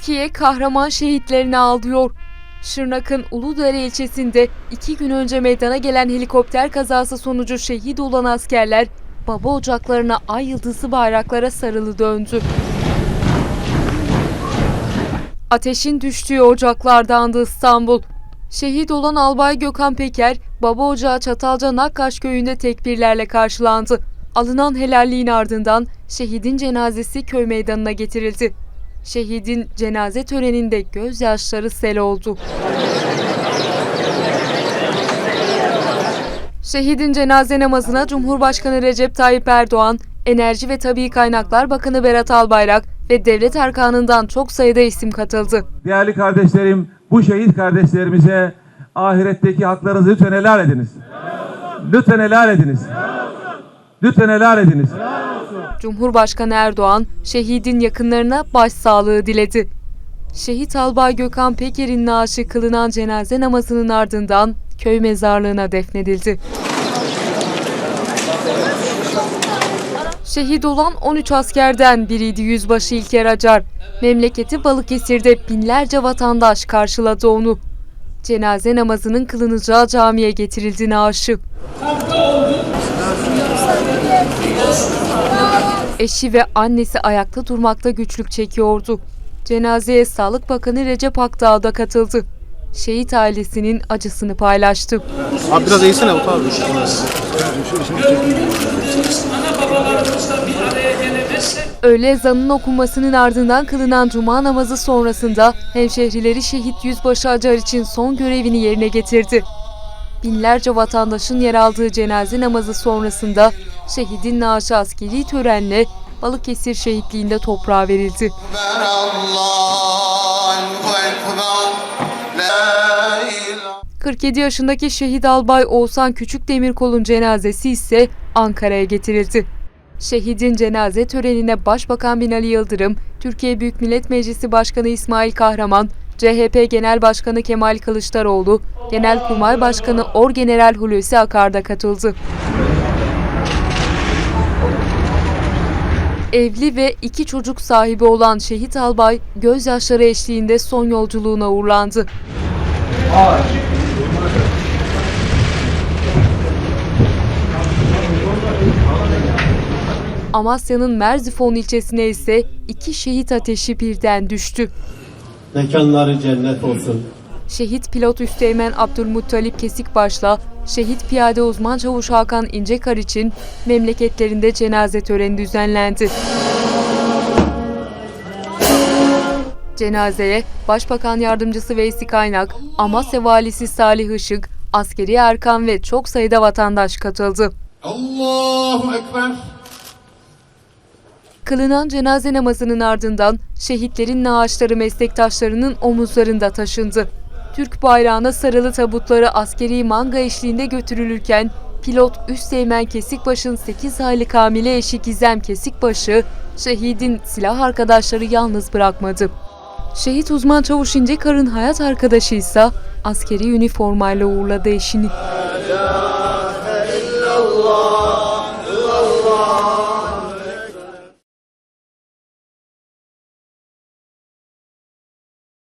Türkiye kahraman şehitlerini ağlıyor. Şırnak'ın Uludere ilçesinde iki gün önce meydana gelen helikopter kazası sonucu şehit olan askerler baba ocaklarına ay yıldızı bayraklara sarılı döndü. Ateşin düştüğü ocaklardandı İstanbul. Şehit olan Albay Gökhan Peker, baba ocağı Çatalca Nakkaş köyünde tekbirlerle karşılandı. Alınan helalliğin ardından şehidin cenazesi köy meydanına getirildi. Şehidin cenaze töreninde gözyaşları sel oldu. Şehidin cenaze namazına Cumhurbaşkanı Recep Tayyip Erdoğan, Enerji ve Tabii Kaynaklar Bakanı Berat Albayrak ve devlet erkanından çok sayıda isim katıldı. Değerli kardeşlerim, bu şehit kardeşlerimize ahiretteki haklarınızı lütfen helal ediniz. Lütfen helal ediniz. Lütfen helal ediniz. Cumhurbaşkanı Erdoğan, şehidin yakınlarına başsağlığı diledi. Şehit Albay Gökhan Peker'in naaşı kılınan cenaze namazının ardından köy mezarlığına defnedildi. Şehit olan 13 askerden biriydi Yüzbaşı İlker Acar. Memleketi Balıkesir'de binlerce vatandaş karşıladı onu. Cenaze namazının kılınacağı camiye getirildi naaşı. Eşi ve annesi ayakta durmakta güçlük çekiyordu. Cenazeye Sağlık Bakanı Recep Akdağ da katıldı. Şehit ailesinin acısını paylaştı. Abi biraz eğsene Otu abi. Öğle ezanının okunmasının ardından kılınan cuma namazı sonrasında hemşehrileri şehit yüzbaşı Acar için son görevini yerine getirdi. Binlerce vatandaşın yer aldığı cenaze namazı sonrasında şehidin naaşı askeri törenle Balıkesir şehitliğinde toprağa verildi. Allah, 47 yaşındaki şehit albay Oğuzhan Küçükdemirkol'un cenazesi ise Ankara'ya getirildi. Şehidin cenaze törenine Başbakan Binali Yıldırım, Türkiye Büyük Millet Meclisi Başkanı İsmail Kahraman, CHP Genel Başkanı Kemal Kılıçdaroğlu, Genelkurmay Başkanı Orgeneral Hulusi Akar da katıldı. Evli ve iki çocuk sahibi olan şehit albay gözyaşları eşliğinde son yolculuğuna uğurlandı. Amasya'nın Merzifon ilçesine ise iki şehit ateşi birden düştü. Mekanları cennet olsun. Şehit pilot Üsteğmen Abdülmuttalip Kesikbaş'la şehit piyade uzman çavuş Hakan İncekar için memleketlerinde cenaze töreni düzenlendi. Cenazeye Başbakan Yardımcısı Veysi Kaynak, Amasya Valisi Salih Işık, askeri erkan ve çok sayıda vatandaş katıldı. Allahu Ekber. Kılınan cenaze namazının ardından şehitlerin naaşları meslektaşlarının omuzlarında taşındı. Türk bayrağına sarılı tabutları askeri manga eşliğinde götürülürken pilot Üsteğmen Kesikbaş'ın 8 aylık hamile eşi Gizem Kesikbaş'ı şehidin silah arkadaşları yalnız bırakmadı. Şehit uzman çavuş İncekar'ın hayat arkadaşı ise askeri üniformayla uğurladı eşini.